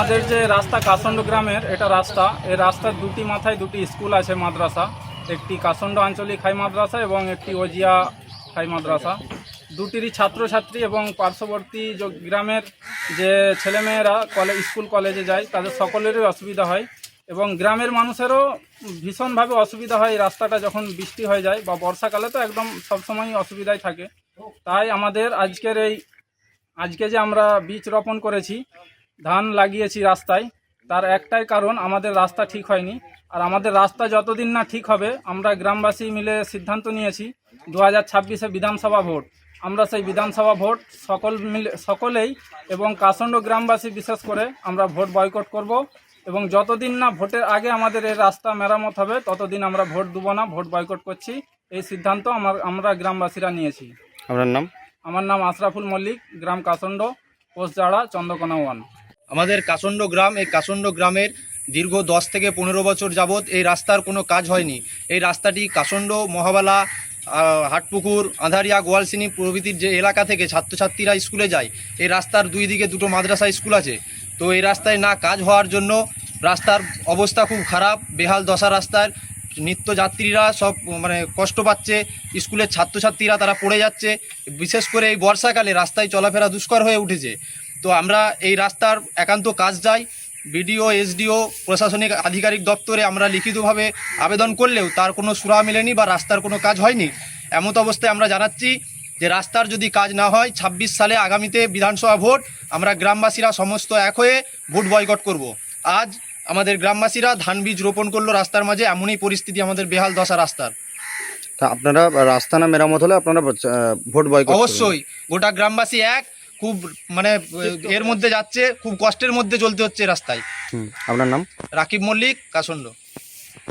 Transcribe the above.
আমাদের যে রাস্তা কাসন্ড গ্রামের, এটা রাস্তা। এই রাস্তার দুটি মাথায় দুটি স্কুল আছে মাদ্রাসা। একটি কাসন্ড আঞ্চলিক হাই মাদ্রাসা এবং একটি ওজিয়া হাই মাদ্রাসা। দুটিরই ছাত্রছাত্রী এবং পার্শ্ববর্তী যে গ্রামের যে ছেলেমেয়েরা কলেজ স্কুল কলেজে যায়, তাদের সকলেরই অসুবিধা হয় এবং গ্রামের মানুষেরও ভীষণভাবে অসুবিধা হয়। রাস্তাটা যখন বৃষ্টি হয়ে যায় বা বর্ষাকালে তো একদম সবসময়ই অসুবিধায় থাকে। তাই আমাদের আজকের এই, আজকে যে আমরা বীজ রোপণ করেছি ধান লাগিয়েছি রাস্তায় তার একটাই কারণ আমাদের রাস্তা ঠিক হয়নি। আর আমাদের রাস্তা যতদিন না ঠিক হবে আমরা গ্রামবাসী মিলে সিদ্ধান্ত নিয়েছি দু হাজার ছাব্বিশে বিধানসভা ভোট। আমরা সেই বিধানসভা ভোট সকল মিলে সকলেই এবং কাসন্ড গ্রামবাসী বিশেষ করে আমরা ভোট বয়কট করব এবং যতদিন না ভোটের আগে আমাদের এই রাস্তা মেরামত হবে ততদিন আমরা ভোট দেবো না ভোট বয়কট করছি। এই সিদ্ধান্ত আমার আমরা গ্রামবাসীরা নিয়েছি। আপনার নাম? আমার নাম আশরাফুল মল্লিক গ্রাম কাসন্ড পোস্টজাড়া চন্দ্রকোনা ওয়ান। আমাদের কাসন্ড গ্রাম, এই কাসন্ড গ্রামের দীর্ঘ দশ থেকে পনেরো বছর যাবৎ এই রাস্তার কোনো কাজ হয়নি। এই রাস্তাটি কাসন্ড, মহাবালা হাটপুকুর, আঁধারিয়া, গোয়ালসিনি প্রভৃতির যে এলাকা থেকে ছাত্রছাত্রীরা স্কুলে যায়, এই রাস্তার দুই দিকে দুটো মাদ্রাসা স্কুল আছে। তো এই রাস্তায় না কাজ হওয়ার জন্য রাস্তার অবস্থা খুব খারাপ, বেহাল দশা রাস্তার। নিত্যযাত্রীরা সব মানে কষ্ট পাচ্ছে, স্কুলের ছাত্রছাত্রীরা তারা পড়ে যাচ্ছে। বিশেষ করে এই বর্ষাকালে রাস্তায় চলাফেরা দুষ্কর হয়ে উঠেছে। তো আমরা এই রাস্তার একান্ত কাজ চাই। বিডিও এসডিও প্রশাসনিক আধিকারিক দপ্তরে আমরা লিখিতভাবে আবেদন করলেও তার কোনো সুরা মেলেনি বা রাস্তার কোনো কাজ হয়নি। এমত অবস্থায় আমরা জানাচ্ছি যে রাস্তার যদি কাজ না হয় ২৬ সালে আগামীতে বিধানসভা ভোট। আমরা গ্রামবাসীরা সমস্ত এক হয়ে ভোট বয়কট করব। আজ আমাদের গ্রামবাসীরা ধান বীজ রোপণ করল রাস্তার মাঝে এমনই পরিস্থিতি আমাদের বেহাল দশা রাস্তার। তা আপনারা রাস্তা না মেরামত হলে আপনারা ভোট বয়কট অবশ্যই। গোটা গ্রামবাসী এক খুব মানে এর মধ্যে যাচ্ছে খুব কষ্টের মধ্যে চলতে হচ্ছে রাস্তায়। আপনার নাম? রাকিব মল্লিক কাসন্ড।